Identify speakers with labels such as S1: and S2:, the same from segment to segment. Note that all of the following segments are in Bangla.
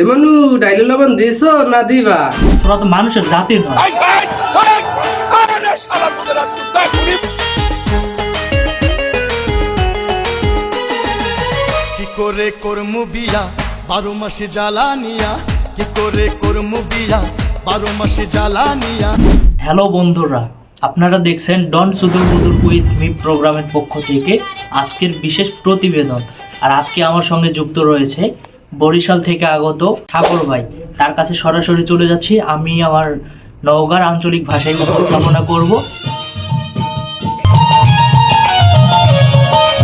S1: এমানু ডাইলে লবণ দিছো না দিবা?
S2: তো মানুষের জাতি নয়।
S3: কি করে করমু বিয়া? বারো মাসে জ্বালানিয়া কি করে করমু বিয়া? বারো মাসে জ্বালানিয়া
S2: হ্যালো বন্ধুরা আপনারা দেখছেন ডন সুদূর বুদুর উইথ মি প্রোগ্রামের পক্ষ থেকে আজকের বিশেষ প্রতিবেদন। আর আজকে আমার সঙ্গে যুক্ত রয়েছে বরিশাল থেকে আগত ঠাকুর ভাই। তার কাছে সরাসরি চলে যাচ্ছি। আমি আমার নওগাঁর আঞ্চলিক ভাষায় উপস্থাপনা করব।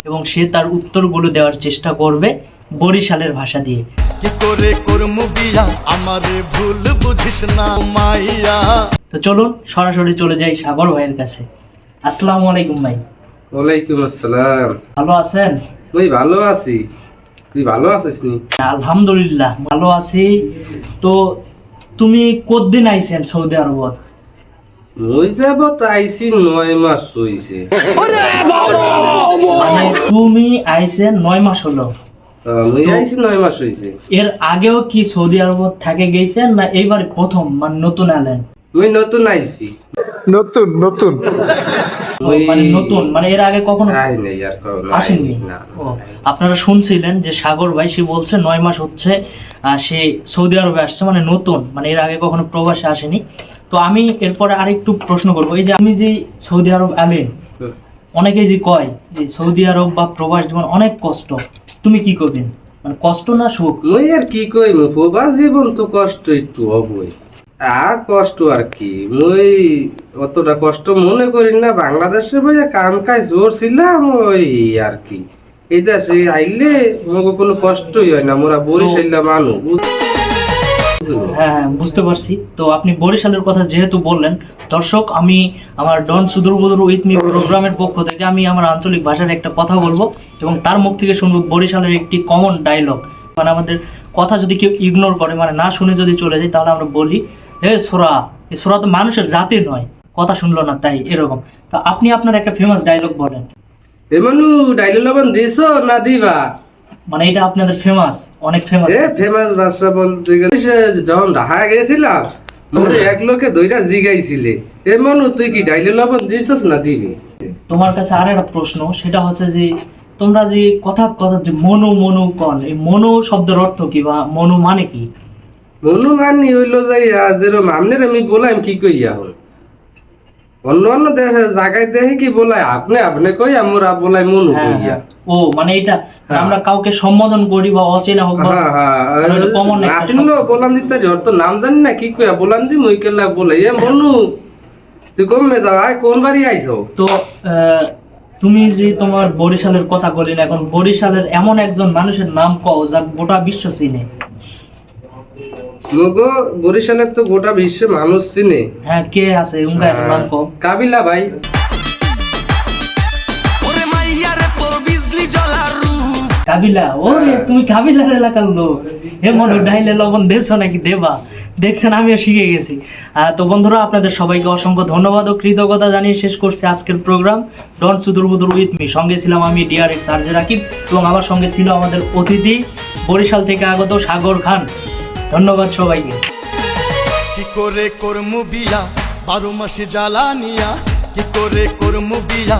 S2: এবং সে তার উত্তরগুলো দেওয়ার চেষ্টা করবে বরিশালের ভাষা দিয়ে।
S3: কি করে করমু বিয়া? আমারে ভুল বুঝিস না মাইয়া।
S2: তো চলুন সরাসরি চলে যাই সাগর ভাইয়ের কাছে। আসসালামু আলাইকুম ভাই।
S1: ওয়ালাইকুম আসসালাম।
S2: ভালো আছেন?
S1: মুই ভালো আছি। তুই ভালো আছিস নি?
S2: আলহামদুলিল্লাহ ভালো আছি। তো তুমি কতদিন আইছেন সৌদি আরবত?
S1: মুই যাব আইছি নয় মাস হইছে।
S2: মানে তুমি আইছেন নয় মাস হলো?
S1: আইছি নয় মাস হইছে।
S2: এর আগেও কি সৌদি আরবত থাকে গেছেন না এইবার প্রথম মানে নতুন আলেন
S1: মুই নতুন আইছি।
S3: নতুন নতুন।
S2: মানে নতুন মানে এর আগে কখনো আসেননি? আপনারা শুনছিলেন যে সাগর ভাই সে বলছে নয় মাস হচ্ছে সে সৌদি আরবে আসছে মানে নতুন মানে এর আগে কখনো প্রবাসে আসেনি। তো আমি এরপরে আরেকটু প্রশ্ন করব এই যে আমি যে সৌদি আরব আলেন অনেকেই যে কয় যে সৌদি আরব বা প্রবাস জীবন অনেক কষ্ট তুমি কি করবেন? মানে কষ্ট না সুখ?
S1: ওই আর কি কই প্রবাস জীবন তো কষ্ট একটু হবই। আর কষ্ট আর কি? মুই অতটা কষ্ট মনে করি না। বাংলাদেশে ভাইয়া কাম কাজ জোর ছিলাম ওই আর কি। এই দেশে আইলে মগো কোনো কষ্টই হয় না। মোরা বরিশাইলা মানুষ
S2: হ্যাঁ হ্যাঁ বুঝতে পারছি। তো আপনি বরিশালের কথা যেহেতু বললেন দর্শক আমি আমার ডন সুদূর বুদুর উইথ মি প্রোগ্রামের পক্ষ থেকে আমি আমার আঞ্চলিক ভাষার একটা কথা বলব এবং তার মুখ থেকে শুনব বরিশালের একটি কমন ডায়লগ মানে আমাদের কথা যদি কেউ ইগনোর করে মানে না শুনে যদি চলে যায় তাহলে আমরা বলি হে সোরা এ সোরা তো মানুষের জাতি নয়। কথা শুনলো না তাই এরকম। তো আপনি আপনার একটা ফেমাস ডায়লগ বলেন।
S1: এমানু ডাইলে লবণ দিছো না দিবা?
S2: মানে এটা আপনাদের ফেমাস অনেক ফেমাস
S1: এ ফেমাস ভাষা বলতে গেলে যখন ঢাকা গেছিলাম মোরে এক লোকে দইটা জিগাইছিলে। এ মনু তুই কি ডাইলে লবণ দিছস না দিবি?
S2: তোমার কাছে আর একটা প্রশ্ন সেটা হচ্ছে যে তোমরা যে কথা কথা যে মনু মনু কন এই মনু শব্দের অর্থ কি বা মনু মানে কি?
S1: মনু মানি হইল যাইয়া যেরম আমনের আমি বলাম কি কইয়া হন অন্য অন্য জায়গায় দেখে কি বলাই আপনি আপনি কই আমরা বলাই মনু
S2: হ্যাঁ,
S1: কইয়া
S2: হ্যাঁ। ও মানে এটা আমরা কাউকে সম্বোধন করি বা অচেনা হোক
S1: হ্যাঁ হ্যাঁ।
S2: মানে
S1: নাচিনলো বলান দিতে ওর তো নাম জানি না কি কইয়া বলান দি মই কেলা বলে। এ মনু তুই কমে যাও আয় কোন বাড়ি আইছো?
S2: তো তুমি যে তোমার বরিশালের কথা বলি এখন বরিশালের এমন একজন মানুষের নাম কও যা গোটা বিশ্ব চিনে।
S1: মগো বরিশালের তো গোটা বিশ্বে মানুষ চিনে।
S2: হ্যাঁ কে আছে? নাম কও।
S1: কাবিলা ভাই।
S2: কাবিলা? ও তুমি কাবিলার এলাকার লোক। হে মনে ডাইলে লবণ দেছো নাকি? দেবা। দেখছেন আমিও শিখে গেছি। তো বন্ধুরা আপনাদের সবাইকে অসংখ্য ধন্যবাদ ও কৃতজ্ঞতা জানিয়ে শেষ করছি আজকের প্রোগ্রাম। ডন চুদুর বুদুর উইথ মি। সঙ্গে ছিলাম আমি ডিআর এক্স আরজে রাকিব এবং আমার সঙ্গে ছিল আমাদের অতিথি বরিশাল থেকে আগত সাগর খান। ধন্যবাদ সবাইকে।
S3: কি করে কর্ম বিয়া? বারো মাসে জ্বালানিয়া কি করে কর্ম বিয়া?